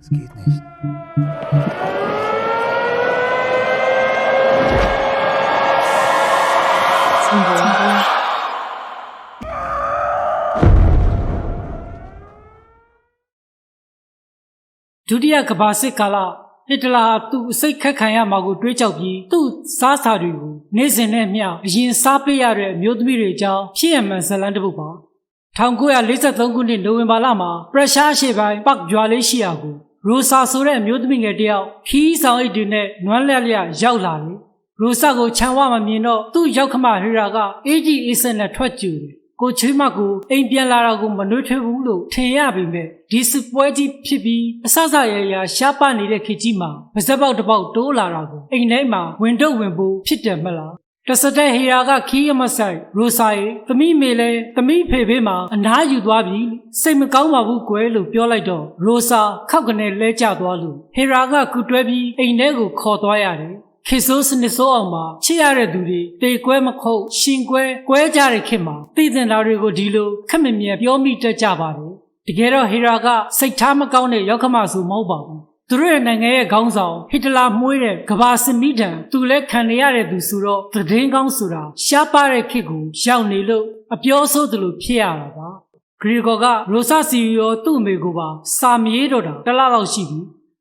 Es geht nicht. Symbol. ဒုတိယကမ္ဘာစစ်ကာလဟစ်တလာဟာသူ့အစိတ်ခက်ခံရမှာကိုတွေးကြောက်ပြီးသူ့စားစာတွေကိုနေ့စဉ်နဲ့မျှအရင်စားပေးရတဲ့အမျိုးသမီးတွေအကြောင်းဖြစ်ရမှန်ဇတ်လန်းတစ်ပုဒ်ပါ 1943ခုနှစ်နိုဝင်ဘာလမှာပရုရှားရှေ့ပိုင်းပတ်ဂျွာလေးရှိရာကိုရိုဆာဆိုတဲ့အမျိုးသမီးငယ်တစ်ယောက်ခီးဆောင်အိတ်တွေနဲ့နွမ်းလျက်လျက်ရောက်လာတယ်ရိုဆာကိုခြံဝမမြင်တော့သူ့ရောက်ခမဟီရာကအေးကြီးအေးဆက်နဲ့ထွက်ကြူတယ်ကိုချွေးမကိုအိမ်ပြန်လာတာကိုမနှွေးထွေးဘူးလို့ထင်ရပေမဲ့ဒီစစ်ပွဲကြီးဖြစ်ပြီးအဆဆရရရှားပနေတဲ့ခေတ်ကြီးမှာပါဇက်ပေါက်တစ်ပေါက်တိုးလာတာကိုအိမ်ထဲမှာဝင်တော့ဝင်ဖို့ဖြစ်တယ်မလား တစတဲ့ဟီရာကခီးရမဆိုင်ရိုဆာရဲ့သမီးမေလဲသမီးဖေဖေမှာအနားယူသွားပြီစိတ်မကောင်းပါဘူးကွယ်လို့ပြောလိုက်တော့ရိုဆာခောက်ကနေလဲကျသွားလို့ဟီရာကကူတွဲပြီးအိမ်ထဲကိုခေါ်သွားရတယ်ခေဆိုးစနစ်ဆိုးအောင်မှာချစ်ရတဲ့သူတွေတေကွဲမခုတ်ရှင်ကွဲကွဲကြတဲ့ခေတ်မှာသိတဲ့သားတွေကိုဒီလိုခက်မမြဲပြောမိတတ်ကြပါတယ်တကယ်တော့ဟီရာကစိတ်ထားမကောင်းတဲ့ရောက်ခမဆိုမဟုတ်ပါဘူး သူတို့ရဲ့နိုင်ငံရဲ့ခေါင်းဆောင်ဟစ်တလာမှုေးတဲ့ကဘာစမီဒန်သူလည်းခံရတဲ့သူဆိုတော့သတင်းကောင်းဆိုတာရှားပါတဲ့ခေတ်ကိုရောက်နေလို့အပြောဆိုးသလိုဖြစ်ရတာပါဂရီဂေါကရိုဆာစီရောသူ့အမေကိုပါစာမြေးတော့တာတစ်လလောက်ရှိပြီ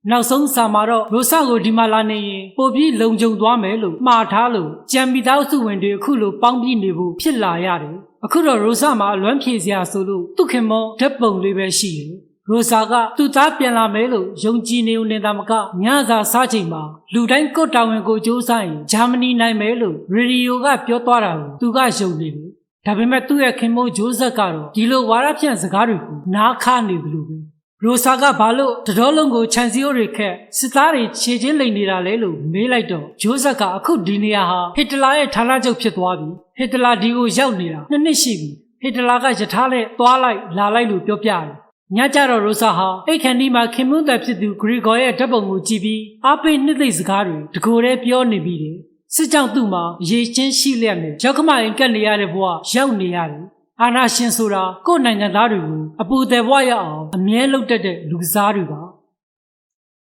နောက်ဆုံးစာမှာတော့ရိုဆာကိုဒီမှာလာနေရင်ပိုပြီးလုံခြုံသွားမယ်လို့မှားထားလို့ကြံမိသားစုဝင်တွေအခုလိုပေါင်းပြီးနေဖို့ဖြစ်လာရတယ်အခုတော့ရိုဆာမှာအလွမ်းဖြေစရာဆိုလို့သူ့ခင်မောဓာတ်ပုံလေးပဲရှိတယ် ရိုဆာကသူ့သားပြန်လာမယ်လို့ယုံကြည်နေုံနေတာမကညစာစားချိန်မှာလူတိုင်းကိုယ့်တာဝန်ကိုစူးစမ်းရင်ဂျာမနီနိုင်မယ်လို့ရေဒီယိုကပြောသွားတာကိုသူကယုံနေတယ်ဒါပေမဲ့သူ့ရဲ့ခင်မိုးဂျိုးဆက်ကတော့ဒီလိုဝါရဖြန့်စကားတွေကိုနားခါနေတယ်လို့ပဲရိုဆာကဘာလို့တတော်လုံးကိုခြံစည်းရိုးတွေခက်စစ်သားတွေခြေချင်းလိန်နေတာလဲလို့မေးလိုက်တော့ဂျိုးဆက်ကအခုဒီနေရာဟာဟစ်တလာရဲ့ဌာနချုပ်ဖြစ်သွားပြီဟစ်တလာဒီကိုရောက်နေတာနှစ်နှစ်ရှိပြီဟစ်တလာကယထာနဲ့သွားလိုက်လာလိုက်လို့ပြောပြတယ် ညကြတော့ရိုဆာဟာအိတ်ခန်ဒီမှာခင်မွန်းသက်ဖြစ်သူဂရီဂေါ်ရဲ့ဓာတ်ပုံကိုကြည့်ပြီးအားပေးနှစ်သိမ့်စကားတွေတကိုယ်တည်းပြောနေပြီးတယ်စစ်ကြောင့်သူ့မှာရေချင်းရှိလျက်နဲ့ရောက်ခမရင်ကတ်နေရတဲ့ဘဝရောက်နေရတယ်အာနာရှင်ဆိုတာကိုယ့်နိုင်ငံသားတွေကိုအပူတယ်ဘဝရအောင်အမြဲလုပ်တတ်တဲ့လူစားတွေပါ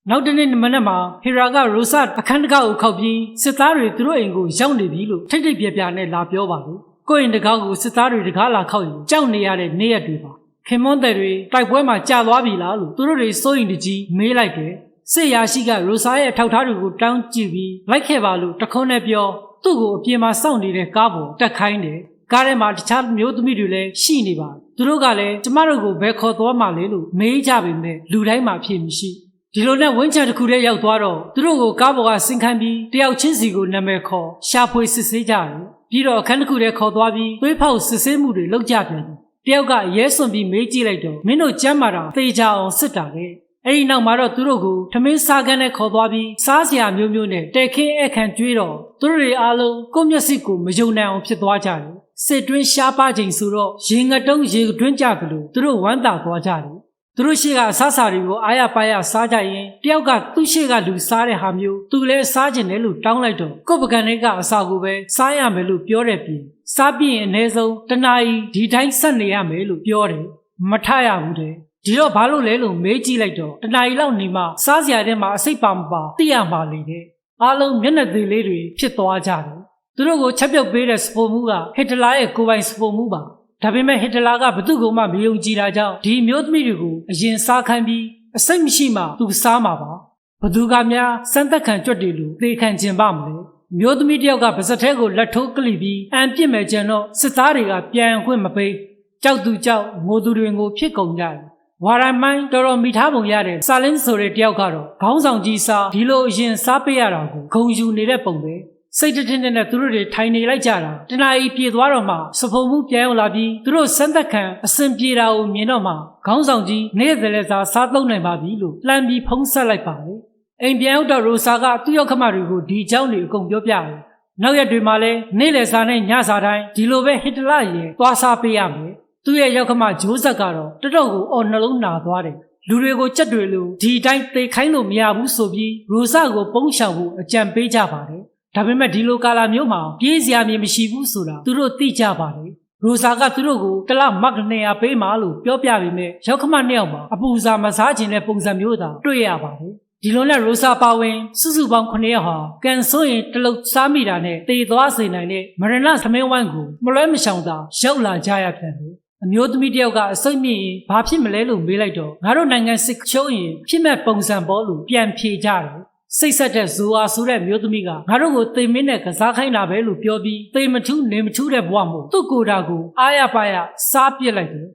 နောက်တနေ့မနက်မှာဟီရာကရိုဆာအခန်းတကားကိုခောက်ပြီးစစ်သားတွေသူတို့အိမ်ကိုရောက်နေပြီလို့ထိတ်ထိတ်ပြပြနဲ့လာပြောပါလို့ကိုယ့်အိမ်တကားကိုစစ်သားတွေတကားလာခောက်ရင်ကြောက်နေရတဲ့နေ့ရက်တွေပါ ခင်မွန်းတယ်တွေတိုက်ပွဲမှာကြာသွားပြီလားလို့သူတို့တွေစိုးရင်တကြီးမေးလိုက်တယ်စစ်ရာရှိကရိုဆာရဲ့အထောက်အထားတွေကိုတောင်းကြည့်ပြီးလိုက်ခဲ့ပါလို့တခုံးနဲ့ပြောသူ့ကိုအပြင်မှာစောင့်နေတဲ့ကားပေါ်တက်ခိုင်းတယ်ကားထဲမှာတခြားမျိုးသမီးတွေလည်းရှိနေပါသူတို့ကလည်းကျမတို့ကိုဘယ်ခေါ်သွားမှလဲလို့မေးကြပေမဲ့လူတိုင်းမှာဖြစ်မရှိဒီလိုနဲ့ဝင်းချံတစ်ခုတည်းရောက်သွားတော့သူတို့ကိုကားပေါ်ကဆင်ခံပြီးတယောက်ချင်းစီကိုနာမည်ခေါ်ရှာဖွေစစ်ဆေးကြတယ်ပြီးတော့အခန်းတစ်ခုတည်းခေါ်သွားပြီးသွေးဖောက်စစ်ဆေးမှုတွေလုပ်ကြပြန်တယ် တယောက်ကရဲစွန်ပြီးမေးကြည့်လိုက်တော့မင်းတို့ကြမ်းမာတာသေချာအောင်စစ်တာလေအဲ့ဒီနောက်မှာတော့သူတို့ကိုထမင်းစားကန်းနဲ့ခေါ်သွားပြီးစားစရာမျိုးမျိုးနဲ့တဲခင်းအခန့်ကျွေးတော့သူတို့တွေအားလုံးကိုယ့်မျက်စိကိုမယုံနိုင်အောင်ဖြစ်သွားကြတယ်စစ်တွင်းရှားပါချိန်ဆိုတော့ရေငတုံးရေတွင်းကြကလို့သူတို့ဝမ်းသာသွားကြတယ် သူတို့ရှိကအဆဆာတွေကိုအားရပါရစားကြရင်တယောက်ကသူ့ရှိကလူစားတဲ့ဟာမျိုးသူလည်းစားကျင်တယ်လို့တောင်းလိုက်တော့ကိုယ့်ပကံတွေကအစာကိုပဲစားရမယ်လို့ပြောတဲ့ပြင်စားပြီးရင်အနည်းဆုံးတစ်နာရီဒီတိုင်းဆက်နေရမယ်လို့ပြောတယ်မထရဘူးတဲ့ဒီတော့ဘာလို့လဲလို့မေးကြည့်လိုက်တော့တနားရီလောက်နေမှစားစရာထဲမှာအစိတ်ပါမပါသိရမှာလေတဲ့အားလုံးမျက်နှာသေးလေးတွေဖြစ်သွားကြတယ်သူတို့ကိုချက်ပြုတ်ပေးတဲ့စပိုမှုကဟစ်တလာရဲ့ကိုယ်ပိုင်စပိုမှုပါ ဒါပေမဲ့ဟစ်တလာကဘသူ့ကိုမှမယုံကြည်တာကြောင့်ဒီမျိုးသမီးတွေကိုအရင်စားခိုင်းပြီးအစိတ်မရှိမှသူစားမှာပါဘသူကများစမ်းသက်ခံကြွက်တယ်လို့သေခံခြင်းပါမလဲမျိုးသမီးတယောက်ကပါစက်ထဲကိုလက်ထိုးကလိပြီးအံပြစ်မဲ့ကြံတော့စစ်သားတွေကပြန်ခွင့်မပေးကြောက်သူကြောက်ငိုသူတွေကိုဖြစ်ကုန်ကြတယ်ဝါရမိုင်းတော်တော်မိထားပုံရတဲ့စာလင်းဆိုတဲ့တယောက်ကတော့ခေါင်းဆောင်ကြီးစားဒီလိုအရင်စားပေးရတာကိုဂုံယူနေတဲ့ပုံပဲ စိတ်တထင်းနဲ့သူတို့တွေထိုင်နေလိုက်ကြတာတနာကြီးပြေသွားတော့မှစဖုံမှုပြန်ရောက်လာပြီးသူတို့စမ်းသက်ခံအစင်ပြေတာကိုမြင်တော့မှခေါင်းဆောင်ကြီးနေ့သက်လက်စားစားသုံးနိုင်ပါပြီလို့လှမ်းပြီးဖုံးဆက်လိုက်ပါတယ်အိမ်ပြန်ရောက်တော့ရိုဆာကသူ့ရောက်ခမတွေကိုဒီအကြောင်းတွေအကုန်ပြောပြတယ်နောက်ရက်တွေမှာလဲနေ့လယ်စာနဲ့ညစာတိုင်းဒီလိုပဲဟစ်တလရေသွားစားပေးရမယ်သူ့ရဲ့ရောက်ခမဂျိုးဆက်ကတော့တတော်ကိုအော်နှလုံးနာသွားတယ်လူတွေကိုကြက်တွေလို့ဒီတိုင်းသေခိုင်းလို့မရဘူးဆိုပြီးရိုဆာကိုပုံချောင်ဖို့အကြံပေးကြပါတယ် ဒါပေမဲ့ဒီလိုကာလာမျိုးမှာပြေးစရာမြေမရှိဘူးဆိုတာသူတို့သိကြပါတယ်ရိုဆာကသူတို့ကိုတစ်လမတ်200ပေးမှလို့ပြောပြပေမဲ့ရောက်ခမနှစ်ယောက်မှာအပူစာမစားခြင်းတဲ့ပုံစံမျိုးသာတွေ့ရပါတယ်ဒီလိုနဲ့ရိုဆာပါဝင် စုစုပေါင်း9ရက်ဟာကန်ဆိုရင်တလုတ်စားမိတာနဲ့တေသွားစေနိုင်တဲ့မရဏသမင်းဝိုင်းကိုမလွဲမရှောင်သာရောက်လာကြရပြန်တယ်အမျိုးသမီးတယောက်ကအစိတ်မြင့်ရင်ဘာဖြစ်မလဲလို့မေးလိုက်တော့ငါတို့နိုင်ငံစစ်ချုံးရင်ဖြစ်မဲ့ပုံစံပေါ်လို့ပြန်ဖြေကြတယ် စိတ်ဆက်တဲ့ဇိုအာဆိုတဲ့မျိုးသမီးကငါတို့ကိုသေမင်းနဲ့ကစားခိုင်းတာပဲလို့ပြောပြီးသေမထူးနေမထူးတဲ့ဘဝမို့သူ့ကိုယ်တာကိုအားရပါရစားပစ်လိုက်တယ်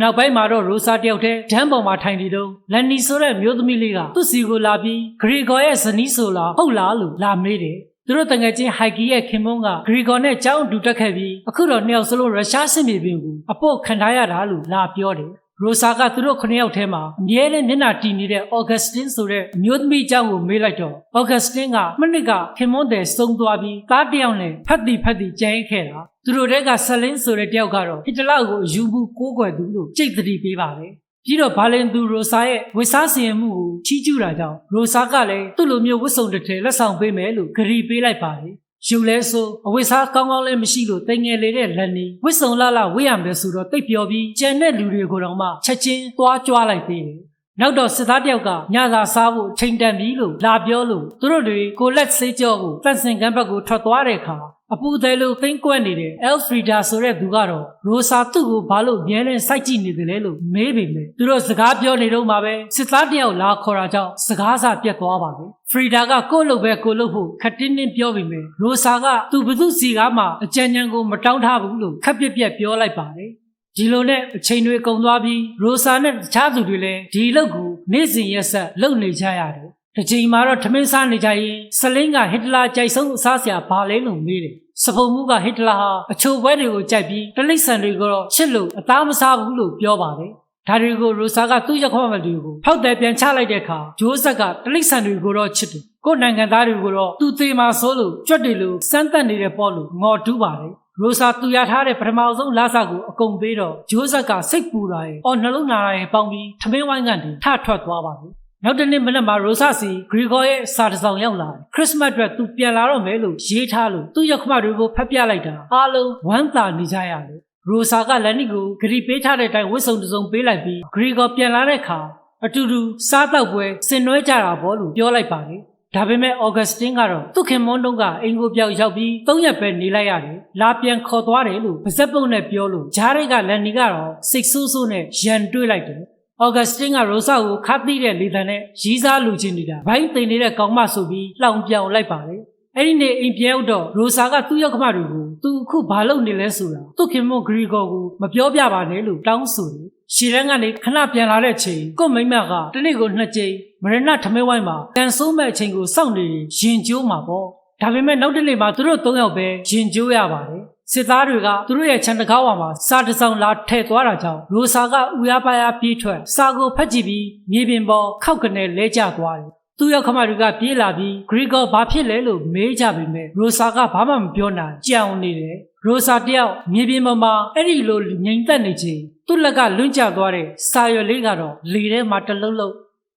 နောက်ပိုင်းမှာတော့ရိုဆာတယောက်တည်းဒန်းပေါ်မှာထိုင်နေတော့လန်နီဆိုတဲ့မျိုးသမီးလေးကသူ့စီကိုလာပြီးဂရီဂေါ်ရဲ့ဇနီးဆိုလားဟုတ်လားလို့လာမေးတယ်သူတို့တငယ်ချင်းဟိုက်ကီရဲ့ခင်မုန်းကဂရီဂေါ်နဲ့ကြောင်းအတူတက်ခဲ့ပြီးအခုတော့နှစ်ယောက်စလုံးရုရှားစစ်မြေပြင်ကိုအဖို့ခံထားရတာလို့လာပြောတယ် ရိုဆာကသူတို့ခုနှစ်ယောက်ထဲမှာအမြဲတမ်းမျက်နှာတည်နေတဲ့အော်ဂတ်စတင်ဆိုတဲ့အမျိုးသမီးအကြောင်းကိုမေးလိုက်တော့အော်ဂတ်စတင်ကမနစ်ကခင်မွန်းတဲ့စုံသွားပြီးသားတစ်ယောက်နဲ့ဖတ်တီဖတ်တီကြမ်းခဲ့တာသူတို့တဲကဆလင်းဆိုတဲ့တယောက်ကတော့ဟစ်တလောက်ကိုအယူမှုကိုးကွယ်သူလို့ကြိတ်သတိပေးပါတယ်ပြီးတော့ဘာလင်သူရိုဆာရဲ့ဝစ်စားစီရင်မှုကိုချီးကျူးတာကြောင့်ရိုဆာကလည်းသူ့လိုမျိုးဝစ်စုံတစ်ထည်လက်ဆောင်ပေးမယ်လို့ဂရီပေးလိုက်ပါတယ် ယူလဲဆိုအဝိစားကောင်းကောင်းလည်းမရှိလို့တိမ်ငယ်လေတဲ့လက်နေဝစ်စုံလာလာဝေးရမယ်ဆိုတော့တိတ်ပြောပြီးကြံတဲ့လူတွေကိုတော့မှချက်ချင်းသွားကြွားလိုက်သေးတယ် နောက်တော့စစ်သားတယောက်ကညစာစားဖို့ချိန်တန်ပြီလို့လာပြောလို့သူတို့တွေကိုလက်စေးကြောကိုတန်စင်ကမ်းဘက်ကိုထွက်သွားတဲ့အခါအပူသေးလို့သိမ့်ကွက်နေတဲ့ Elfrida ဆိုတဲ့သူကတော့ရိုဆာသူ့ကိုဘာလို့မြဲတမ်းစိုက်ကြည့်နေတယ်လဲလို့မေးပေမဲ့သူတို့စကားပြောနေတော့မှပဲစစ်သားတယောက်လာခေါ်တာကြောင့်စကားစာပြတ်သွားပါပဲဖရီဒါကကိုယ့်လို့ပဲကိုယ့်လို့ဖို့ခက်တင်းတင်းပြောပေမဲ့ရိုဆာကသူဘသူစီကားမှအကြံဉာဏ်ကိုမတောင်းထားဘူးလို့ခက်ပြက်ပြက်ပြောလိုက်ပါတယ် ဒီလိုနဲ့အချိန်တွေကုန်သွားပြီးရိုဆာနဲ့တခြားသူတွေလည်းဒီအလုပ်ကိုနေ့စဉ်ရက်ဆက်လုပ်နေကြရတယ်တစ်ချိန်မှာတော့ထမင်းစားနေကြရင်ဆလင်းကဟစ်တလာကြိုက်ဆုံးအစားဆရာဘာလဲလို့မေးတယ်။စဖုံမှုကဟစ်တလာဟာအချိုပွဲတွေကိုကြိုက်ပြီးတလိษံတွေကိုတော့ချစ်လို့အသားမစားဘူးလို့ပြောပါတယ်။ဒါတွေကိုရိုဆာကသူ့ရက်ခွမတွေကိုဖောက်တယ်ပြန်ချလိုက်တဲ့အခါဂျိုးဆက်ကတလိษံတွေကိုတော့ချစ်တယ်။ကိုယ်နိုင်ငံသားတွေကိုတော့သူသေးမှဆိုလို့ကြွက်တယ်လို့စမ်းတက်နေတဲ့ပေါ့လို့ငေါ်တူးပါတယ်။ရိုဆာသူရထားတဲ့ပထမဆုံးလာစာကိုအကုန်ပေးတော့ဂျိုးဆက်ကစိတ်ပူတာရဲ့အော်နှလုံးနာရဲ့ပေါင်းပြီးထမင်းဝိုင်းကနေထထွက်သွားပါဘူး။နောက်တနေ့မနက်မှာရိုဆာစီဂရီဂေါ်ရဲ့စာတစ်စောင်ရောက်လာတယ်ခရစ်စမတ်အတွက်သူပြန်လာတော့မယ်လို့ရေးထားလို့သူ့ရက်ခမတွေကိုဖတ်ပြလိုက်တာအားလုံးဝမ်းသာနေကြရတယ်ရိုဆာကလန်နီကိုဂရီပေးထားတဲ့အတိုင်းဝတ်စုံတစ်စုံပေးလိုက်ပြီးဂရီဂေါ်ပြန်လာတဲ့အခါအတူတူစားတော့ပွဲဆင်နွှဲကြတာပေါ့လို့ပြောလိုက်ပါတယ် ဒါပေမဲ့အော်ဂတ်စတင်ကတော့သူ့ခင်မွန်းတုံးကအင်ကိုပြောက်ရောက်ပြီး၃ရက်ပဲနေလိုက်ရတယ်။လာပြန်ခေါ်သွားတယ်လို့ပါဇက်ပုံနဲ့ပြောလို့ဂျားရိတ်ကလန်နီကတော့စိတ်ဆိုးဆိုးနဲ့ရန်တွေးလိုက်တယ်။အော်ဂတ်စတင်ကရိုဆာကိုခတ်သိတဲ့လေတံနဲ့ရီးစားလူချင်းနေတာဘိုင်းသိနေတဲ့ကောင်မဆိုပြီးလှောင်ပြောင်လိုက်ပါတယ်။အဲ့ဒီနေ့အိမ်ပြန်ရောက်တော့ရိုဆာကသူ့ရောက်ခမတွေကိုသူအခုဘာလုပ်နေလဲဆိုတာသူ့ခင်မွန်းဂရီဂေါ်ကိုမပြောပြပါနဲ့လို့တောင်းဆိုတယ်။ရှီရန်ကနေခဏပြန်လာတဲ့ချိန်ကို့မိမကတနေ့ကိုနှစ်ကြိမ် မရဏထမဲဝိုင်းမှာကန်ဆိုးမဲ့အချိန်ကိုစောင့်နေရင်ကျိုးမှာပေါ့ဒါပေမဲ့နောက်တစ်နေ့မှာသူတို့၃ယောက်ပဲရင်ကျိုးရပါတယ်စစ်သားတွေကသူတို့ရဲ့ခြံတကားဝါမှာစာတစ်စောင်လာထည့်သွားတာကြောင့်ရိုဆာကဥရပါရပြေးထွက်စာကိုဖတ်ကြည့်ပြီးမြေပြင်ပေါ်ခောက်ကနေလဲကျသွားတယ်သူရောက်ခမတွေကပြေးလာပြီးဂရီဂေါဘာဖြစ်လဲလို့မေးကြပေမဲ့ရိုဆာကဘာမှမပြောနိုင်ကြောင်နေတယ်ရိုဆာတယောက်မြေပြင်ပေါ်မှာအဲ့ဒီလိုငိမ်သက်နေချိန်သူ့လက်ကလွင့်ကျသွားတဲ့စာရွက်လေးကတော့လေထဲမှာတလုံးလုံး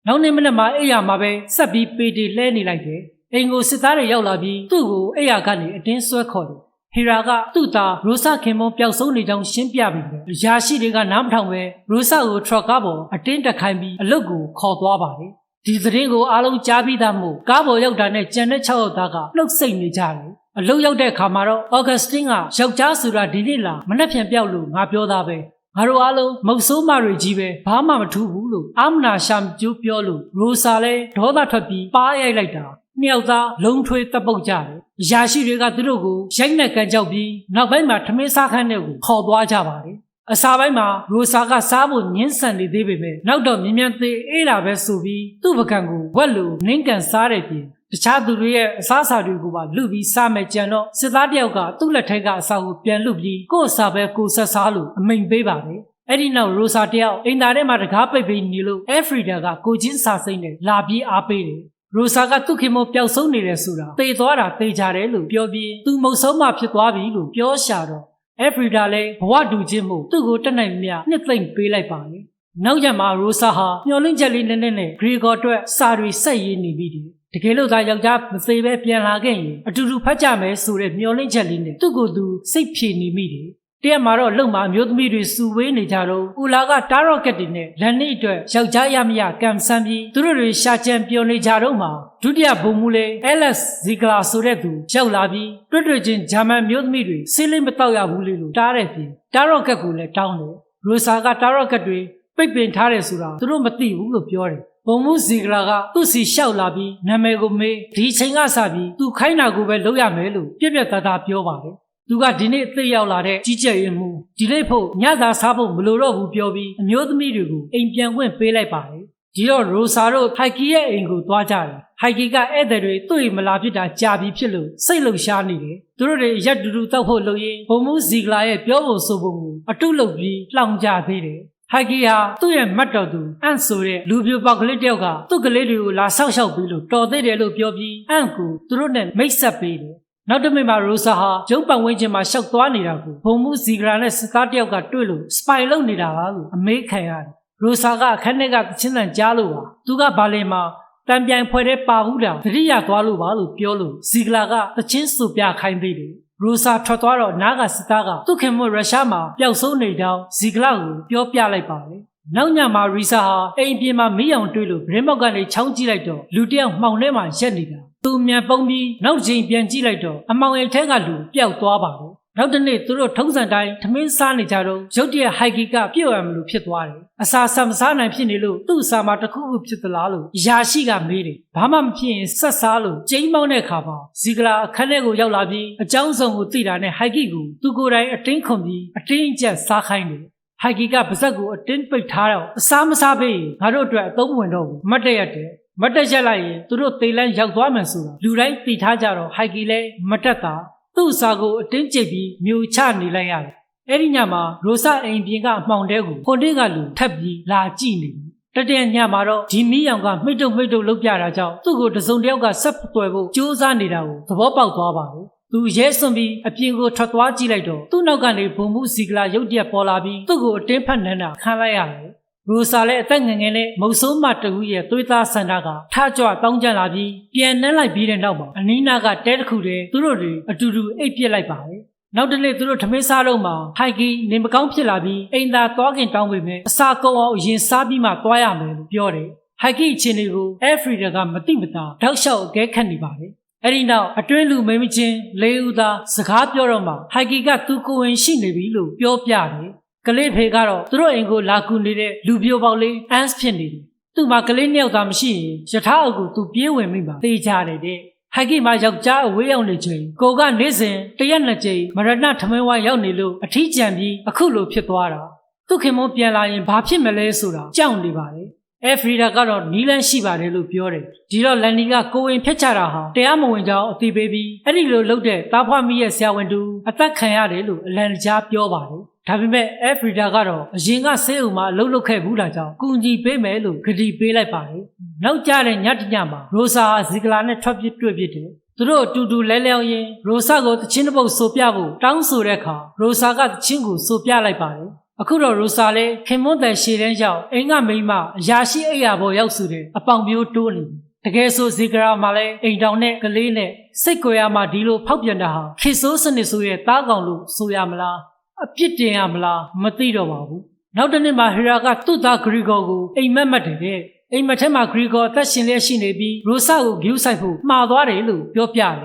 နောက်နေ့မနက်မှာအိယာမှာပဲဆက်ပြီးပေတီလဲနေလိုက်တယ်အိမ်ကိုစစ်သားတွေရောက်လာပြီးသူ့ကိုအိယာကနေအတင်းဆွဲခေါ်တယ်ဟီရာကသူ့သားရိုဆာခင်မွန်ပျောက်ဆုံးနေကြောင်းရှင်းပြပြီးတယ်။ရာရှိတွေကနားမထောင်ပဲရိုဆာကိုထရပ်ကားပေါ်အတင်းတက်ခိုင်းပြီးအလုတ်ကိုခေါ်သွားပါတယ်။ဒီသတင်းကိုအားလုံးကြားပြီးသားမို့ကားပေါ်ရောက်တာနဲ့ကြံတဲ့6ယောက်သားကနှုတ်ဆက်နေကြတယ်။အလုတ်ရောက်တဲ့အခါမှာတော့အော်ဂတ်စတင်ကယောက်ျားဆိုတာဒီနေ့လာမနှက်ဖြန်ပြောက်လို့ငါပြောသားပဲ ငါတို့အားလုံးမုတ်ဆိုးမတွေကြီးပဲဘာမှမထူးဘူးလို့အာမနာရှာမကျိုးပြောလို့ရိုဆာလဲဒေါသထွက်ပြီးပါးရိုက်လိုက်တာနှစ်ယောက်သားလုံထွေးတပ်ပုတ်ကြတယ်။ရာရှိတွေကသူတို့ကိုရိုက်နှက်ကန်ကြောက်ပြီးနောက်ပိုင်းမှာထမင်းစားခန်းထဲကိုခေါ်သွားကြပါတယ်။အစာပိုင်းမှာရိုဆာကစားဖို့ညှင်းဆန်နေသေးပေမဲ့နောက်တော့မြ мян သေးအေးလာပဲဆိုပြီးသူ့ပကံကိုဝက်လိုနင်းကန်စားတဲ့ပြင် တခြားသူတွေရဲ့အစားအစာတွေကိုပါလူပြီးစားမယ်ကြံတော့စစ်သားတယောက်ကသူ့လက်ထက်ကအစာကိုပြန်လူပြီးကိုယ့်အစာပဲကိုဆက်စားလို့အမိန်ပေးပါတယ်။အဲ့ဒီနောက်ရိုဆာတယောက်အိမ်သားထဲမှာတကားပိတ်ပြီးနေလို့အဲဖရီဒါကကိုချင်းစာစိမ့်နဲ့လာပြီးအားပေးတယ်။ရိုဆာကသူ့ခင်မပျောက်ဆုံးနေတယ်ဆိုတာသေသွားတာသေချတယ်လို့ပြောပြီးသူမုတ်ဆုံးမှဖြစ်သွားပြီလို့ပြောရှာတော့အဲဖရီဒါလည်းဘဝတူချင်းမှုသူ့ကိုတက်နိုင်မြနှစ်သိမ့်ပေးလိုက်ပါလေ။နောက်ရက်မှာရိုဆာဟာမျောလင့်ချက်လေးနဲ့နဲ့နဲ့ဂရီဂေါ်အတွက်စာတွေဆက်ရေးနေပြီတယ် တကယ်လို့သာယောက်ျားမသေးပဲပြန်လာခဲ့ရင်အတူတူဖတ်ကြမယ်ဆိုတဲ့မျှော်လင့်ချက်လေးနဲ့သူ့ကိုယ်သူစိတ်ဖြေနေမိတယ်တရက်မှာတော့လုံမှာအမျိုးသမီးတွေစုဝေးနေကြတော့ဦးလာကတားရော့ကက်တွေနဲ့လန်နေအတွက်ယောက်ျားရမရကံဆန်းပြီးသူတို့တွေရှာကြံပြောနေကြတော့မှာဒုတိယဘုံမူလေ LS ဇီဂလာဆိုတဲ့သူရောက်လာပြီးတွေ့တွေ့ချင်းဂျာမန်မျိုးသမီးတွေဆေးလေးမတောက်ရဘူးလေလို့တားတဲ့ပြင်တားရော့ကက်ကိုလည်းတောင်းတယ်ရိုဆာကတားရော့ကက်တွေပိတ်ပင်ထားတယ်ဆိုတာသူတို့မသိဘူးလို့ပြောတယ် ဘုံမှုဇီဂလာကသူ့စီလျှောက်လာပြီးနာမည်ကိုမေးဒီချိန်ကစပြီးသူခိုင်းတာကိုပဲလုပ်ရမယ်လို့ပြက်ပြက်သားသားပြောပါတယ်သူကဒီနေ့အသက်ရောက်လာတဲ့ကြီးကြပ်ရင်မှုဒီလေးဖို့ညသာစားဖို့မလိုတော့ဘူးပြောပြီးအမျိုးသမီးတွေကိုအိမ်ပြန်ခွင့်ပေးလိုက်ပါတယ်ဒီတော့ရိုဆာတို့ဟိုက်ကီရဲ့အိမ်ကိုသွားကြတယ်ဟိုက်ကီကဧည့်သည်တွေသူ့အိမ်မလာဖြစ်တာကြာပြီဖြစ်လို့စိတ်လှုပ်ရှားနေတယ်သူတို့တွေရက်တူတူတောက်ဖို့လုပ်ရင်းဘုံမှုဇီဂလာရဲ့ပြောဖို့ဆိုဖို့ကိုအတုလုပ်ပြီးလှောင်ကြသေးတယ် ဟိုက်ကီဟာသူ့ရဲ့မတ်တော်သူအန့်ဆိုတဲ့လူပြိုပေါက်ကလေးတယောက်ကသူ့ကလေးတွေကိုလာဆောက်ရှောက်ပြီးလို့တော်သေးတယ်လို့ပြောပြီးအန့်ကိုသူတို့နဲ့မိတ်ဆက်ပေးတယ်နောက်တစ်မိနစ်မှာရိုဆာဟာကျုံပတ်ဝန်းကျင်မှာရှောက်သွားနေတာကိုဘုံမှုဇီဂရာနဲ့စသားတယောက်ကတွေ့လို့စပိုင်လုပ်နေတာပါလို့အမေးခံရတယ်။ရိုဆာကအခန်းထဲကသချင်းတန်ကြားလို့ပါ။သူကဘာလဲမှာတံပြိုင်ဖွဲ့တဲ့ပါဘူးတာတတိယသွားလို့ပါလို့ပြောလို့ဇီဂလာကသချင်းစုပြခိုင်းသေးတယ်။ ရိုဆာထွက်သွားတော့နားကစသားကသူ့ခင်မရုရှားမှာပျောက်ဆုံးနေကြောင်းဇီဂလာကိုပြောပြလိုက်ပါတယ်။နောက်ညမှာရီဆာဟာအိမ်ပြင်မှာမီးအောင်တွေ့လို့ဗရင်မောက်ကနေချောင်းကြည့်လိုက်တော့လူတစ်ယောက်မှောင်ထဲမှာရက်နေတာသူမြန်ပုံပြီးနောက်တစ်ချိန်ပြန်ကြည့်လိုက်တော့အမောင်အိမ်ထဲကလူပျောက်သွားပါတယ် နောက်တစ်နေ့သူတို့ထုံးစံတိုင်းထမင်းစားနေကြတော့ရုတ်တရက်ဟိုက်ကီကပြုတ်ရမလို့ဖြစ်သွားတယ်အစာဆံမစားနိုင်ဖြစ်နေလို့သူ့အစာမှာတစ်ခုခုဖြစ်သလားလို့ယာရှိကမေးတယ်ဘာမှမဖြစ်ရင်ဆက်စားလို့ကျိန်းမောင်းတဲ့အခါမှာဇီဂလာအခန်းထဲကိုရောက်လာပြီးအကြောင်းစုံကိုသိတာနဲ့ဟိုက်ကီကိုသူကိုယ်တိုင်အတင်းခွန်ပြီးအတင်းအကျပ်စားခိုင်းတယ်ဟိုက်ကီကပါဇက်ကိုအတင်းပိတ်ထားတော့အစားမစားပေးရင်ငါတို့အတွက်အသုံးဝင်တော့ဘူးမတ်တရက်တဲ့မတ်တက်ရက်လိုက်ရင်သူတို့တေလန်းရောက်သွားမယ်ဆိုတာလူတိုင်းသိထားကြတော့ဟိုက်ကီလည်းမတက်တာ သူ့အစာကိုအတင်းကျပ်ပြီးမြူချနေလိုက်ရတယ်အဲ့ဒီညမှာရိုဆအိမ်ပြင်ကအမှောင်တဲကိုခွန်တင်းကလူထပ်ပြီးလာကြည့်နေပြီတတည့်ညမှာတော့ဒီမီးရောင်ကမိတ်တုံမိတ်တုံလှုပ်ပြတာကြောင့်သူ့ကိုတစုံတစ်ယောက်ကဆက်ပွယ်ဖို့ကြိုးစားနေတာကိုသဘောပေါက်သွားပါတယ်သူရဲစွန်ပြီးအပြင်ကိုထွက်သွားကြည့်လိုက်တော့သူ့နောက်ကနေဘုံမှုစီကလာရုတ်တရက်ပေါ်လာပြီးသူ့ကိုအတင်းဖက်နှမ်းတာခံလိုက်ရတယ် ရိုဆာလည်းအသက်ငယ်ငယ်နဲ့မုတ်ဆိုးမတကူရဲ့သွေးသားဆန္ဒကထကြွတောင်းကျလာပြီးပြန်နှမ်းလိုက်ပြီးတဲ့နောက်မှာအနီးနားကတဲတစ်ခုတည်းသူတို့တွေအတူတူအိပ်ပစ်လိုက်ပါတယ်နောက်တစ်နေ့သူတို့ထမင်းစားတော့မှဟိုက်ကီနေမကောင်းဖြစ်လာပြီးအိမ်သာသွားခင်တောင်းပေမဲ့အစာကုန်အောင်အရင်စားပြီးမှသွားရမယ်လို့ပြောတယ်ဟိုက်ကီအချင်းတွေကိုအဲဖရီဒါကမတိမတာတောက်လျှောက်အကဲခတ်နေပါတယ်အဲ့ဒီနောက်အတွင်းလူမိမချင်းလေးဦးသားစကားပြောတော့မှဟိုက်ကီကသူကိုယ်ဝင်ရှိနေပြီလို့ပြောပြတယ် ကလေးဖေကတော့သူတို့အိမ်ကိုလာကူနေတဲ့လူပြိုပေါက်လေးအန်စ်ဖြစ်နေတယ်သူ့မှာကလေးနှစ်ယောက်သားမရှိရင်ယထာအုပ်ကိုသူပြေးဝင်မိမှာတေးကြတယ်တဲ့ဟိုက်ကီမှာယောက်ျားအဝေးရောက်နေချိန်ကိုကနေ့စဉ်တရက်နှစ်ကြိမ်မရဏထမင်းဝိုင်းရောက်နေလို့အထီးကျန်ပြီးအခုလိုဖြစ်သွားတာသူခင်မုန်းပြန်လာရင်ဘာဖြစ်မလဲဆိုတာကြောက်နေပါတယ်အဲဖရီဒါကတော့နီလန်းရှိပါတယ်လို့ပြောတယ်ဒီတော့လန်နီကကိုဝင်ဖျက်ချတာဟာတရားမဝင်ကြောင်းအသိပေးပြီးအဲ့ဒီလိုလုပ်တဲ့တားဖွားမိရဲ့ဆရာဝန်တူအသက်ခံရတယ်လို့အလန်ကြားပြောပါတယ် ဒါပေမဲ့အဲဖရီဒါကတော့အရင်ကဆေးဥမှာအလုပ်လုပ်ခဲ့ဘူးလားကြောင့်ကုညီပေးမယ်လို့ဂတိပေးလိုက်ပါတယ်နောက်ကြတဲ့ညတညမှာရိုဆာဟာဇီကလာနဲ့ထွက်ပြစ်တွေ့ပြစ်တယ်သူတို့အတူတူလဲလျောင်းရင်ရိုဆာကိုတချင်းတစ်ပုတ်ဆိုပြဖို့တောင်းဆိုတဲ့အခါရိုဆာကတချင်းကိုဆိုပြလိုက်ပါတယ်အခုတော့ရိုဆာလည်းခင်မွန်းတဲ့ရှည်တန်းရောက်အင်္ဂမိန်းမအရာရှိအိယာဘောရောက်စုတဲ့အပေါင်ပြိုးတိုးနေပြီတကယ်ဆိုဇီကရာမှာလည်းအိမ်တောင်နဲ့ကလေးနဲ့စိတ်ကြွယ်ရမှာဒီလိုဖောက်ပြန်တာဟာခေဆိုးစနစ်ဆိုရဲ့တားကောင်လို့ဆိုရမလား အပြစ်တင်ရမလားမသိတော့ပါဘူးနောက်တစ်နေ့မှာဟီရာကသူ့သားဂရီဂေါကိုအိမ်မက်မက်တယ်တဲ့အိမ်မက်ထဲမှာဂရီဂေါအသက်ရှင်လျက်ရှိနေပြီးရိုဆာကိုဂယူးဆိုင်ဖို့မှားသွားတယ်လို့ပြောပြတယ်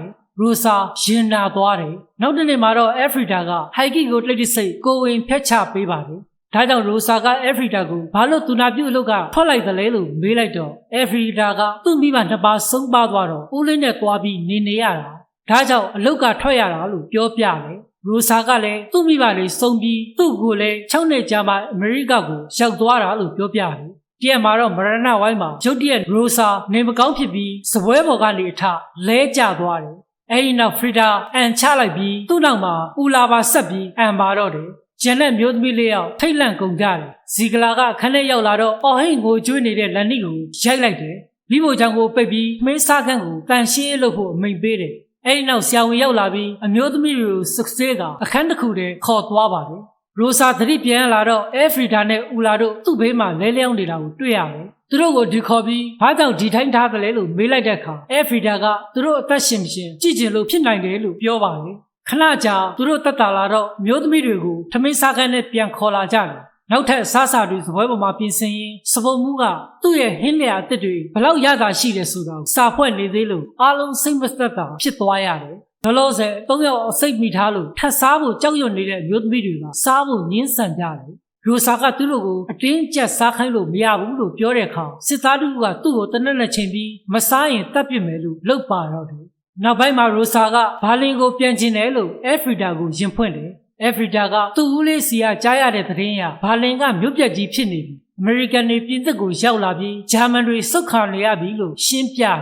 ရိုဆာရင်နာသွားတယ်နောက်တစ်နေ့မှာတော့အဖရီဒါကဟိုက်ကီကိုတိတ်တိတ်ဆိတ်ကိုဝင်ဖျက်ချပေးပါတယ်ဒါကြောင့်ရိုဆာကအဲဖရီဒါကိုဘာလို့သူနာပြုတ်အလုပ်ကထွက်လိုက်သလဲလို့မေးလိုက်တော့အဲဖရီဒါကသူ့မိဘနှစ်ပါးဆုံးပါသွားတော့ဦးလေးနဲ့သွားပြီးနေနေရတာဒါကြောင့်အလုပ်ကထွက်ရတာလို့ပြောပြတယ် ရိုဆာကလည်းသူ့မိဘတွေစုံပြီးသူ့ကိုလည်း6နှစ်ကြာမှအမေရိကကိုရောက်သွားတာလို့ပြောပြတယ်။ကြည့်မှာတော့မရဏဝိုင်းမှာရုတ်တရက်ရိုဆာနေမကောင်းဖြစ်ပြီးစပွဲပေါ်ကနေအထလဲကျသွားတယ်။အဲဒီနောက်ဖရီဒါအန်ချလိုက်ပြီးသူ့နောက်မှာပူလာပါဆက်ပြီးအန်ပါတော့တယ်။ကျန်တဲ့မျိုးသမီးလေးယောက်ထိတ်လန့်ကုန်ကြတယ်။ဇီကလာကခန်းထဲရောက်လာတော့အော်ဟိန်ကိုကျွေးနေတဲ့လန်နီကိုရိုက်လိုက်တယ်။မိဖို့ချောင်ကိုပိတ်ပြီးမင်းစားခန်းကိုတန်ရှင်းလုပ်ဖို့အမိန်ပေးတယ်။ အဲဒီနောက်ဆရာဝန်ရောက်လာပြီးအမျိုးသမီးတွေကိုစက်ဆေးကအခန်းတစ်ခုတည်းခေါ်သွားပါတယ်။ရိုဆာသတိပြန်လာတော့အဲဖရီဒါနဲ့ဦးလာတို့သူ့ဘေးမှာလဲလျောင်းနေတာကိုတွေ့ရတယ်။သူတို့ကိုဒီခေါ်ပြီးဘာကြောင့်ဒီထိုင်းထားသလဲလို့မေးလိုက်တဲ့အခါအဲဖရီဒါကသူတို့အသက်ရှင်ရှင်ကြည့်ကျင်လို့ဖြစ်နိုင်တယ်လို့ပြောပါတယ်။ခဏကြာသူတို့တက်တာလာတော့မျိုးသမီးတွေကိုထမင်းစားခန်းနဲ့ပြန်ခေါ်လာကြတယ် နောက်ထပ်စားစာတွေစပွဲပေါ်မှာပြင်ဆင်ရင်စပုံမှုကသူ့ရဲ့ဟင်းလျာအစ်စ်တွေဘလောက်ရတာရှိတယ်ဆိုတာကိုစာဖွဲ့နေသေးလို့အားလုံးစိတ်မသက်သာဖြစ်သွားရတယ်လောလောဆယ်သုံးယောက်အစိတ်မိထားလို့ထပ်စားဖို့ကြောက်ရွံ့နေတဲ့မျိုးသမီးတွေကစားဖို့ညှင်းဆန်ကြတယ်ရိုစာကသူတို့ကိုအတင်းကျပ်စားခိုင်းလို့မရဘူးလို့ပြောတဲ့အခါစစ်သားတို့ကသူ့ကိုတနက်နဲ့ချိန်ပြီးမစားရင်တတ်ပစ်မယ်လို့လုပ်ပါတော့တယ်နောက်ပိုင်းမှာရိုစာကဘာလင်ကိုပြန်ကျင်တယ်လို့အဖရီဒါကိုယင်ဖွင့်တယ် အဖရီဒါကသူ့ဦးလေးစီကကြားရတဲ့သတင်းအရဘာလင်ကမြို့ပြက်ကြီးဖြစ်နေပြီအမေရိကန်တွေပြင်သစ်ကိုရောက်လာပြီးဂျာမန်တွေစုတ်ခါနေရပြီလို့ရှင်းပြတယ်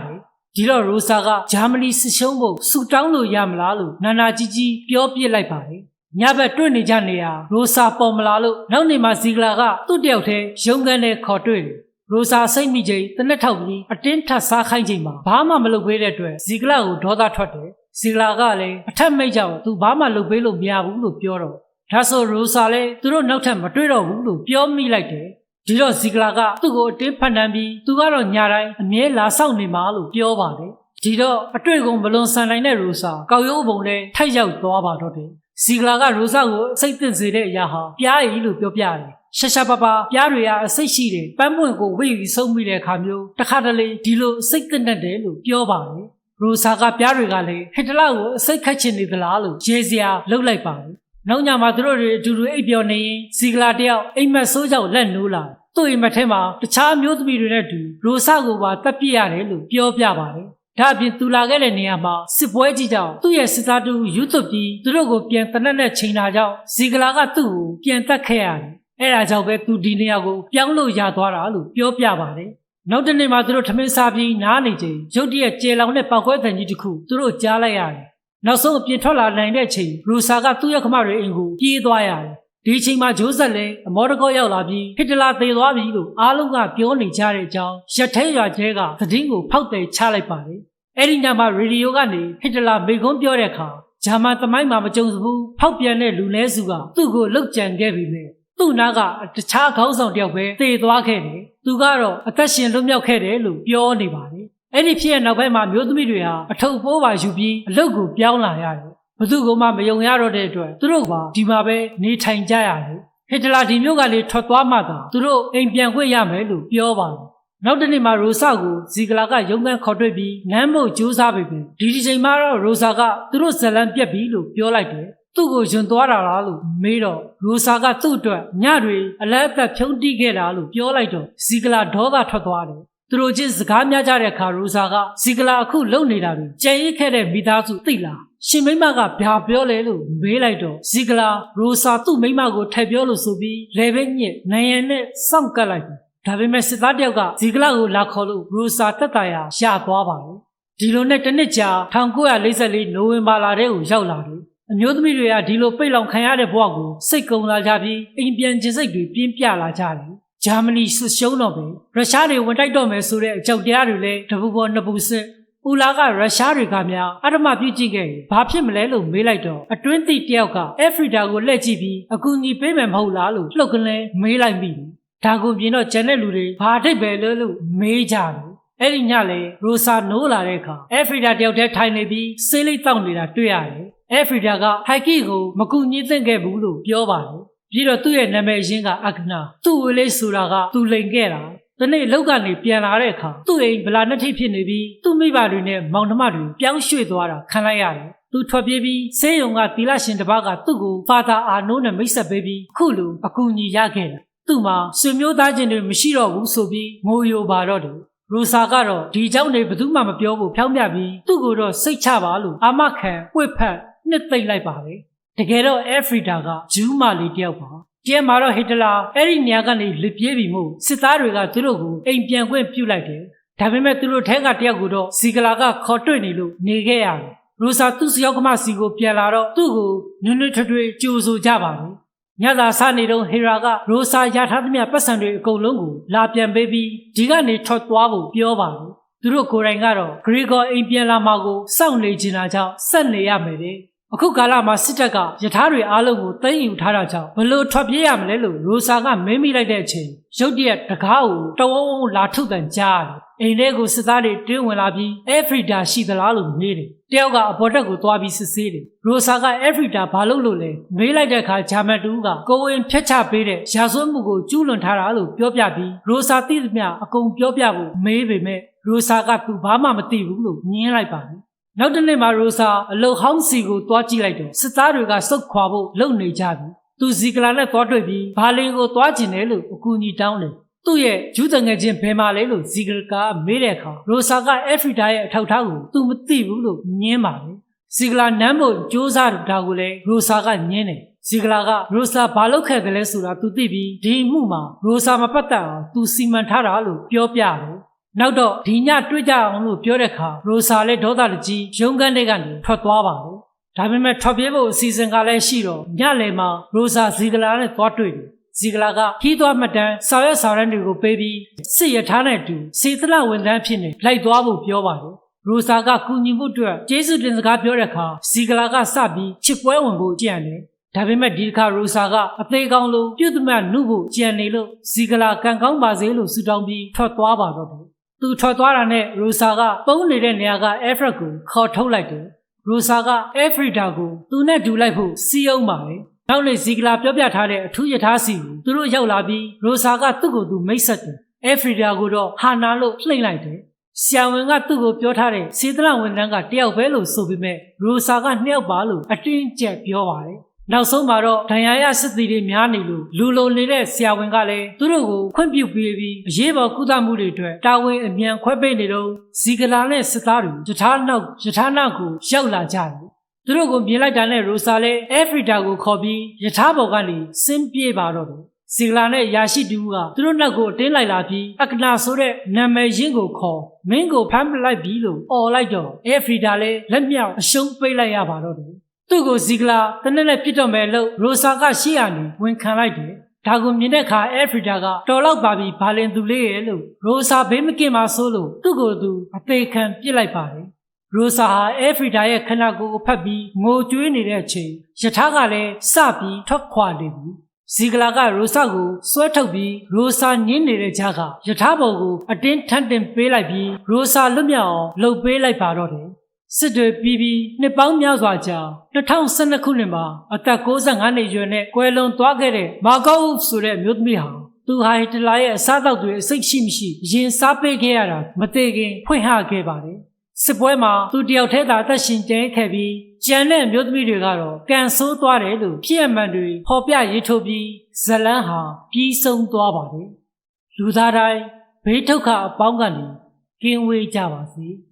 ဒီတော့ရိုစာကဂျာမနီစစ်ရှုံးဖို့ဆူတောင်းလို့ရမလားလို့နာနာကြီးကြီးပြောပြစ်လိုက်ပါတယ်ညဘက်တွေ့နေကြနေရရိုစာပေါ်မလာလို့နောက်နေမှာဇီဂလာကသူ့တယောက်တည်းရုံးခန်းနဲ့ခေါ်တွေ့တယ်ရိုစာစိတ်မိချိန်တနက်ထောက်ပြီးအတင်းထပ်စားခိုင်းချိန်မှာဘာမှမလုပ်ပေးတဲ့အတွက်ဇီဂလာကိုဒေါသထွက်တယ် ဇီဂလာကလည်းအထက်မိတ်ကြောင်သူဘာမှလုပ်ပေးလို့မရဘူးလို့ပြောတော့ဒါဆိုရိုစာလည်းသူတို့နောက်ထပ်မတွေ့တော့ဘူးလို့ပြောမိလိုက်တယ်ဒီတော့ဇီဂလာကသူ့ကိုအတင်းဖန်တန်းပြီးသူကတော့ညာတိုင်းအမြဲလာဆောက်နေမှာလို့ပြောပါတယ်ဒီတော့အတွေ့အကြုံဘလွန်ဆန်နိုင်တဲ့ရိုစာကောက်ရိုးပုံနဲ့ထိုက်ရောက်သွားပါတော့တယ်ဇီဂလာကရိုစာကိုစိတ်သင့်စေတဲ့အရာဟာပြားရည်လို့ပြောပြတယ်ရှာရှာပါပါပြားတွေကအစိတ်ရှိတယ်ပန်းပွင့်ကိုဝိပြီးဆုံးမိတဲ့အခါမျိုးတစ်ခါတလေဒီလိုစိတ်သင့်တတ်တယ်လို့ပြောပါတယ် ရိုစာကပြားတွေကလည်းဟစ်တလာကိုအစိတ်ခတ်ချင်နေသလားလို့ရေစရာလှုပ်လိုက်ပါတယ်နောက်ညမှာသူတို့တွေအတူတူအိပ်ပျော်နေရင်ဇီဂလာတယောက်အိမ်မက်ဆိုးကြောက်လက်နိုးလာတယ်သူ့အိမ်မက်ထဲမှာတခြားမျိုးသမီးတွေနဲ့အတူရိုဆာကိုပါတပ်ပြစ်ရတယ်လို့ပြောပြပါတယ်။ဒါအပြင်သူလာခဲ့တဲ့နေရာမှာစစ်ပွဲကြီးကြောင့်သူ့ရဲ့စစ်သားတူယူသွတ်ပြီးသူတို့ကိုပြန်တနက်နဲ့ချိန်တာကြောင့်ဇီဂလာကသူ့ကိုပြန်တက်ခဲ့ရတယ်။အဲဒါကြောင့်ပဲသူဒီနေရာကိုပြောင်းလို့ရသွားတာလို့ပြောပြပါတယ်။ နောက်တနေ့မှာသူတို့ထမင်းစားပြီးနားနေချိန်ရုတ်တရက်ကျေလောင်တဲ့ပောက်ကွဲတန်ကြီးတစ်ခုသူတို့ကြားလိုက်ရတယ်။နောက်ဆုံးအပြင်ထွက်လာနိုင်တဲ့အချိန်ရူဆာကသူ့ရဲ့ခမတွေအိမ်ကိုပြေးသွားရတယ်။ဒီအချိန်မှာဂျိုးဆက်လည်းအမော်ဒကောရောက်လာပြီးဟစ်တလာသေသွားပြီလို့အားလုံးကပြောနေကြတဲ့အကြောင်းရက်ထဲရွာကျဲကသတင်းကိုဖောက်တယ်ချလိုက်ပါတယ်။အဲ့ဒီညမှာရေဒီယိုကနေဟစ်တလာမေခွန်းပြောတဲ့အခါဂျာမန်သမိုင်းမှာမကြုံစဘူးဖောက်ပြန်တဲ့လူလဲစုကသူ့ကိုလှုပ်ကြံခဲ့ပြီပဲ သူ့နာကတခြားခေါင်းဆောင်တယောက်ပဲသေသွားခဲ့တယ်။သူကတော့အသက်ရှင်လွတ်မြောက်ခဲ့တယ်လို့ပြောနေပါတယ်။အဲ့ဒီဖြစ်ရဲ့နောက်ပိုင်းမှာမျိုးသမီးတွေဟာအထုပ်ပိုးပါယူပြီးအလုတ်ကိုပြောင်းလာရတယ်။ဘသူကမှမယုံရတော့တဲ့အတွက်သူတို့ကဒီမှာပဲနေထိုင်ကြရတယ်။ဟစ်တလာဒီမျိုးကလေထွက်သွားမှသာသူတို့အိမ်ပြန်ခွင့်ရမယ်လို့ပြောပါတယ်။နောက်တနေ့မှာရိုဆာကိုဇီဂလာကရုံးခန်းခေါ်တွေ့ပြီးလမ်းဖို့ကြိုးစားပေပင်ဒီဒီချိန်မှာတော့ရိုဆာကသူတို့ဇလန်ပြက်ပြီလို့ပြောလိုက်တယ်။ သူ့ကိုယွန်သွားတာလားလို့မေးတော့ရိုဆာကသူ့အတွက်ညတွေအလဲအသက်ဖြုံးတိခဲ့တာလို့ပြောလိုက်တော့ဇီဂလာဒေါသထွက်သွားတယ်သူတို့ချင်းစကားများကြတဲ့အခါရိုဆာကဇီဂလာအခုလုံနေတာပြီကြံရစ်ခဲ့တဲ့မိသားစုသိလားရှင်မိမကဗျာပြောလဲလို့မေးလိုက်တော့ဇီဂလာရိုဆာသူ့မိမကိုထည့်ပြောလို့ဆိုပြီးလေဘဲညစ်နိုင်ရန်နဲ့စောင့်ကပ်လိုက်တယ်ဒါပေမဲ့စစ်သားတယောက်ကဇီဂလာကိုလာခေါ်လို့ရိုဆာတက်တာရရသွားပါတယ်ဒီလိုနဲ့တစ်နှစ်ကြာ1944နိုဝင်ဘာလတည်းကိုရောက်လာတယ် အမျိုးသမီးတွေကဒီလိုပိတ်လောင်ခံရတဲ့ဘဝကိုစိတ်ကုံလာကြပြီးအိမ်ပြန်ခြင်းစိတ်တွေပြင်းပြလာကြတယ်။ဂျာမနီစစ်ရှုံးတော့ပဲရုရှားတွေဝင်တိုက်တော့မယ်ဆိုတဲ့အကြောက်တရားတွေလည်းတပူပေါ်နှစ်ပူစစ်ဦးလာကရုရှားတွေကများအဓမ္မပြုကြည့်ခဲ့ရင်ဘာဖြစ်မလဲလို့မေးလိုက်တော့အတွင်းသိတယောက်ကအာဖရိဒါကိုလှည့်ကြည့်ပြီးအကူအညီပေးမယ်မဟုတ်လားလို့လှုပ်ကလေးမေးလိုက်မိတယ်။ဒါကိုပြင်တော့ဂျန်တဲ့လူတွေဘာထိပ်ပဲလို့လို့မေးကြတယ်။အဲ့ဒီညလေရိုဆာနိုးလာတဲ့အခါအာဖရိဒါတယောက်တည်းထိုင်နေပြီးဆေးလိပ်တောက်နေတာတွေ့ရတယ်။ အာဖရိဒါကဟိုက်ကီကိုမကူညီသင့်ခဲ့ဘူးလို့ပြောပါတယ်။ပြီးတော့သူ့ရဲ့နာမည်ရင်းကအကနာသူ့ဝေးလေးဆိုတာကသူလိန်ခဲ့တာ။ဒီနေ့လောက်ကနေပြန်လာတဲ့အခါသူ့အိမ်ဗလာနှစ်ထိပ်ဖြစ်နေပြီးသူ့မိဘတွေနဲ့မောင်နှမတွေပြောင်းရွှေ့သွားတာခံလိုက်ရတယ်။သူထွက်ပြေးပြီးဆေးရုံကတီလာရှင်တစ်ပါးကသူ့ကိုဖာသာအာနိုးနဲ့မိတ်ဆက်ပေးပြီးခုလိုအကူအညီရခဲ့တယ်။သူ့မှာဆွေမျိုးသားချင်းတွေမရှိတော့ဘူးဆိုပြီးငိုယိုပါတော့တယ်။ရိုဆာကတော့ဒီเจ้าနေဘယ်သူမှမပြောဘူးဖြောင်းပြပြီးသူ့ကိုတော့စိတ်ချပါလို့အာမခံဝှက်ဖက် နှစ်သိမ့်လိုက်ပါပဲတကယ်တော့အာဖရိဒါကဂျူးမာလီတယောက်ပါကျဲမှာတော့ဟစ်တလာအဲ့ဒီနေရာကနေလစ်ပြေးပြီးမို့စစ်သားတွေကသူတို့ကိုအိမ်ပြန်ခွင့်ပြုလိုက်တယ်ဒါပေမဲ့သူတို့ထဲကတယောက်ကိုတော့စီဂလာကခေါ်တွေ့နေလို့နေခဲ့ရတယ်ရိုဆာသူ့စယောက်ကမစီကိုပြန်လာတော့သူ့ကိုနွန်းနွန်းထွေးထွေးကြိုဆိုကြပါမယ်ညသာစနေတော့ဟေရာကရိုဆာရထားသမျှပတ်စံတွေအကုန်လုံးကိုလာပြန်ပေးပြီးဒီကနေထွက်သွားဖို့ပြောပါတယ်သူတို့ကိုယ်တိုင်ကတော့ဂရီဂေါအိမ်ပြန်လာမှာကိုစောင့်နေချင်တာကြောင့်ဆက်နေရမယ်တဲ့ အခုကာလမှာစစ်တပ်ကယထာတွေအားလုံးကိုသိမ်းယူထားတာကြောင့်ဘလို့ထွက်ပြေးရမလဲလို့ရိုဆာကမင်းမိလိုက်တဲ့အချိန်ရုတ်တရက်တကားကိုတဝုံဝုံလာထုတ်တန်ကြားရတယ်အိမ်ထဲကိုစစ်သားတွေတွင်းဝင်လာပြီးအဲဖရီတာရှိသလားလို့မေးတယ်တယောက်ကအပေါ်တက်ကိုသွားပြီးစစ်ဆေးတယ်ရိုဆာကအဲဖရီတာဘာလုပ်လို့လဲမေးလိုက်တဲ့အခါဂျာမန်တူကကိုဝင်ဖျက်ချပေးတဲ့ရာဇဝတ်မှုကိုကျူးလွန်ထားတာလို့ပြောပြပြီးရိုဆာသိသမျှအကုန်ပြောပြဖို့မေးပေမဲ့ရိုဆာကသူဘာမှမသိဘူးလို့ညင်းလိုက်ပါတယ် နောက်တစ်နေ့မှာရိုဆာအလုတ်ဟောင်းစီကိုတွားကြည့်လိုက်တော့စစ်သားတွေကစုတ်ခွာဖို့လုပ်နေကြပြီသူဇီကလာနဲ့တွားတွေ့ပြီးဘာလင်ကိုတွားကျင်တယ်လို့အကူအညီတောင်းတယ်သူ့ရဲ့ဂျူးတငယ်ချင်းဘယ်မှာလဲလို့ဇီဂလကာမေးတဲ့အခါရိုဆာကအာဖရိဒါရဲ့အထောက်အထားကိုသူမသိဘူးလို့ညင်းပါတယ်ဇီဂလာနမ်းဖို့စူးစမ်းတာကိုလည်းရိုဆာကညင်းတယ်ဇီဂလာကရိုဆာဘာလုပ်ခဲ့တယ်လဲဆိုတာသူသိပြီးဒီအမှုမှာရိုဆာမပတ်သက်အောင်သူစီမံထားတာလို့ပြောပြတယ် နောက်တော့ဒီညတွေ့ကြအောင်လို့ပြောတဲ့အခါရိုဆာလည်းဒေါသတကြီးရုံးခန်းတွေကနေထွက်သွားပါတယ်ဒါပေမဲ့ထွက်ပြေးဖို့အစီအစဉ်ကလည်းရှိတော့ညလယ်မှာရိုဆာဇီဂလာနဲ့သွားတွေ့တယ်ဇီဂလာကခီးသွားမှတ်တမ်းဆောင်ရွက်ဆောင်ရမ်းတွေကိုပေးပြီးစစ်ရထားနဲ့အတူစေတနာဝန်ထမ်းဖြစ်နေလိုက်သွားဖို့ပြောပါတယ်ရိုဆာကကူညီမှုအတွက်ကျေးဇူးတင်စကားပြောတဲ့အခါဇီဂလာကစပြီးချစ်ပွဲဝင်ဖို့ကြံတယ်ဒါပေမဲ့ဒီတစ်ခါရိုဆာကအသေးကောင်းလို့ပြုတ်သမျှနှုတ်ဖို့ကြံနေလို့ဇီဂလာကံကောင်းပါစေလို့ဆုတောင်းပြီးထွက်သွားပါတော့တယ် သူထွက်သွားတာနဲ့ရိုဆာကပုံနေတဲ့နေရာကအဲဖရက်ကိုခေါ်ထုတ်လိုက်တယ်ရိုဆာကအဲဖရီဒါကိုသူနဲ့ဒူလိုက်ဖို့စီးအောင်ပါတယ်နောက်လေဇီဂလာပြောပြထားတဲ့အထူးယထာစီကိုသူတို့ရောက်လာပြီးရိုဆာကသူ့ကိုသူမိတ်ဆက်တယ်အဲဖရီဒါကိုတော့ဟာနာလို့လှိမ့်လိုက်တယ်ဆရာဝန်ကသူ့ကိုပြောထားတဲ့စေတနာဝန်ထမ်းကတယောက်ပဲလို့ဆိုပေမဲ့ရိုဆာကနှစ်ယောက်ပါလို့အတင်းကျပ်ပြောပါတယ် နောက်ဆုံးမှာတော့ဒဏ်ရာရစစ်သည်တွေများနေလို့လူလုံနေတဲ့ဆရာဝန်ကလည်းသူတို့ကိုခွင့်ပြုပေးပြီးအရေးပေါ်ကုသမှုတွေအတွက်တာဝန်အမြန်ခွဲပေးနေတော့ဇီဂလာနဲ့စစ်သားတွေယထာနောက်ယထာနောက်ကိုရောက်လာကြတယ်သူတို့ကိုမြင်လိုက်တာနဲ့ရိုဆာလည်းအာဖရိဒါကိုခေါ်ပြီးယထာဘော်ကနေဆင်းပြေးပါတော့တယ်စီဂလာနဲ့ယာရှိတူကသူတို့နောက်ကိုအတင်းလိုက်လာပြီးအကနာဆိုတဲ့နာမည်ရင်းကိုခေါ်မင်းကိုဖမ်းပလိုက်ပြီလို့អော်လိုက်တော့အာဖရီဒါလည်းလက်မြောက်အရှုံးပိတ်လိုက်ရပါတော့တယ် သူ့ကိုဇီဂလာတနက်နဲ့ပြစ်တော့မယ်လို့ရိုဆာကရှေ့ရနေဝန်ခံလိုက်တယ်ဒါကိုမြင်တဲ့အခါအာဖရီဒါကတော်လောက်ပါပြီဘာလင်သူလေးရဲ့လို့ရိုဆာဘေးမကင်ပါဆိုလို့သူ့ကိုယ်သူအသေးခံပြစ်လိုက်ပါတယ်ရိုဆာဟာအာဖရီဒါရဲ့ခန္ဓာကိုယ်ကိုဖတ်ပြီးငိုကြွေးနေတဲ့အချိန်ယထာကလည်းစပြီးထွက်ခွာနေပြီဇီဂလာကရိုဆာကိုဆွဲထုတ်ပြီးရိုဆာညင်းနေတဲ့ကြားကယထာဘော်ကိုအတင်းထန်တင်ပေးလိုက်ပြီးရိုဆာလွတ်မြောက်အောင်လှုပ်ပေးလိုက်ပါတော့တယ် စစ်တွေပြီးပြီးနှစ်ပေါင်းများစွာကြာ2012ခုနှစ်မှာအသက်65နှစ်အရွယ်နဲ့ကွယ်လွန်သွားခဲ့တဲ့မာကောက်အုပ်ဆိုတဲ့အမျိုးသမီးဟာသူဟာဟစ်တလာရဲ့အစားအသောက်တွေအစိတ်ရှိမရှိရင်စားပေးခဲ့ရတာမသေးခင်ဖွင့်ဟခဲ့ပါတယ်စစ်ပွဲမှာသူတယောက်တည်းသာအသက်ရှင်ကျန်ခဲ့ပြီးကျန်တဲ့မျိုးသမီးတွေကတော့ကန်ဆိုးသွားတယ်လို့ဖြစ်အမှန်တွေဖော်ပြရေးထုတ်ပြီးဇလန်းဟာပြီးဆုံးသွားပါတယ်လူသားတိုင်းဘေးဒုက္ခအပေါင်းကနေကင်းဝေးကြပါစေ။